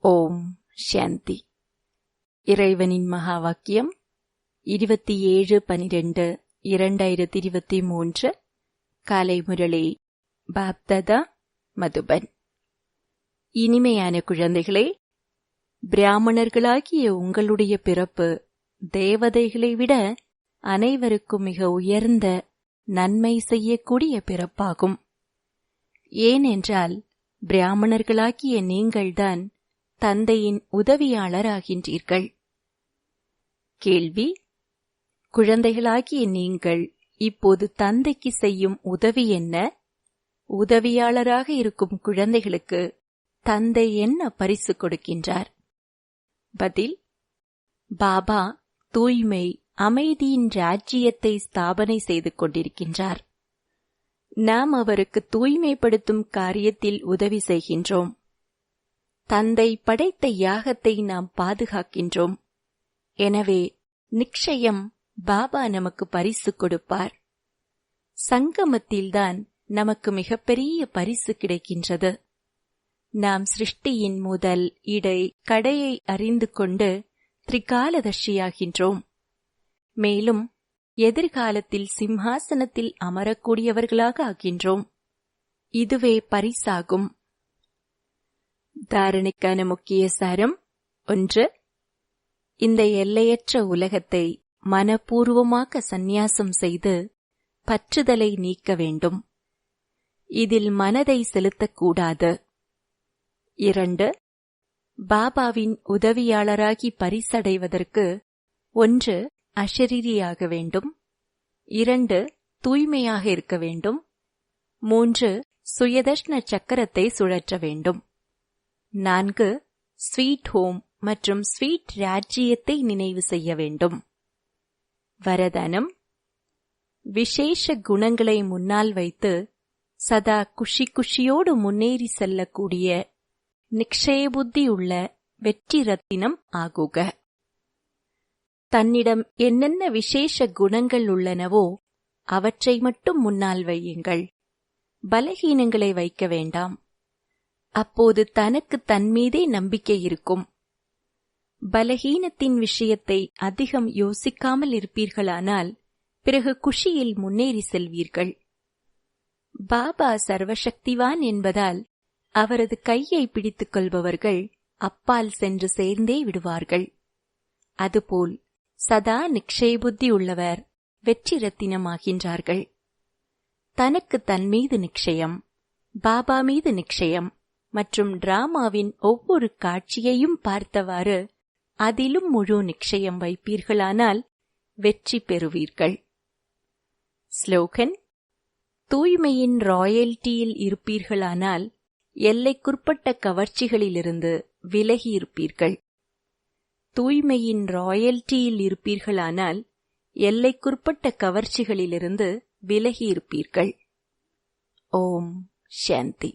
ஓம் சாந்தி. இறைவனின் மகா வாக்கியம் இருபத்தி ஏழு பனிரெண்டு இரண்டாயிரத்தி இருபத்தி மூன்று காலை முரளி பாப்ததா மதுபன். இனிமையான குழந்தைகளே பிராமணர்களாகிய உங்களுடைய பிறப்பு தேவதைகளை விட அனைவருக்கும் மிக உயர்ந்த நன்மை செய்யக்கூடிய பிறப்பாகும். ஏனென்றால் பிராமணர்களாகிய நீங்கள்தான் தந்தையின் உதவியாளராகின்றீர்கள். கேள்வி குழந்தைகளாகிய நீங்கள் இப்போது தந்தைக்கு செய்யும் உதவி என்ன? உதவியாளராக இருக்கும் குழந்தைகளுக்கு தந்தை என்ன பரிசு கொடுக்கின்றார்? பதில் பாபா தூய்மை அமைதியின் ராஜ்யத்தை ஸ்தாபனை செய்து கொண்டிருக்கின்றார். நாம் அவருக்கு தூய்மைப்படுத்தும் காரியத்தில் உதவி செய்கின்றோம். தந்தை படைத்த யாகத்தை நாம் பாதுகாக்கின்றோம். எனவே நிச்சயம் பாபா நமக்கு பரிசு கொடுப்பார். சங்கமத்தில்தான் நமக்கு மிகப்பெரிய பரிசு கிடைக்கின்றது. நாம் சிருஷ்டியின் முதல் இடை கடையை அறிந்து கொண்டு திரிகாலதர்ஷியாகின்றோம். மேலும் எதிர்காலத்தில் சிம்ஹாசனத்தில் அமரக்கூடியவர்களாக ஆகின்றோம். இதுவே பரிசாகும். தாரணைக்கான முக்கிய சாரம் ஒன்று இந்த எல்லையற்ற உலகத்தை மனப்பூர்வமாக சந்நியாசம் செய்து பற்றுதலை நீக்க வேண்டும். இதில் மனதை செலுத்தக்கூடாது. இரண்டு பாபாவின் உதவியாளராகி பரிசடைவதற்கு ஒன்று அஷரீரியாக வேண்டும். இரண்டு தூய்மையாக இருக்க வேண்டும். மூன்று சுயதர்ஷ்ண சக்கரத்தை சுழற்ற வேண்டும். நான்கு ஸ்வீட் ஹோம் மற்றும் ஸ்வீட் ராஜ்யத்தை நினைவு செய்ய வேண்டும். வரதானம் விசேஷ குணங்களை முன்னால் வைத்து சதா குஷி குஷியோடு முன்னேறி செல்லக்கூடிய நிக்ஷயபுத்தி உள்ள வெற்றி ரத்தினம் ஆகுக. தன்னிடம் என்னென்ன விசேஷ குணங்கள் உள்ளனவோ அவற்றை மட்டும் முன்னால் வையுங்கள். பலகீனங்களை வைக்க வேண்டாம். அப்போது தனக்கு தன்மீதே நம்பிக்கை இருக்கும். பலகீனத்தின் விஷயத்தை அதிகம் யோசிக்காமல் இருப்பீர்களானால் பிறகு குஷியில் முன்னேறி செல்வீர்கள். பாபா சர்வசக்திவான் என்பதால் அவரது கையை பிடித்துக் கொள்பவர்கள் அப்பால் சென்று சேர்ந்தே விடுவார்கள். அதுபோல் சதா நிக்ஷய புத்தி உள்ளவர் வெற்றி ரத்தினமாகின்றார்கள் தனக்கு தன் மீது நிச்சயம் பாபா மீது நிச்சயம் மற்றும் டிராமாவின் ஒவ்வொரு காட்சியையும் பார்த்தவாறு அதிலும் முழு நிச்சயம் வைப்பீர்களானால் வெற்றி பெறுவீர்கள். ஸ்லோகன் தூய்மையின் ராயல்டியில் இருப்பீர்களானால் எல்லைக்குட்பட்ட கவர்ச்சிகளிலிருந்து விலகி இருப்பீர்கள் தூய்மையின் ராயல்டியில் இருப்பீர்களானால் எல்லைக்குட்பட்ட கவர்ச்சிகளிலிருந்து விலகி இருப்பீர்கள் ஓம் சாந்தி.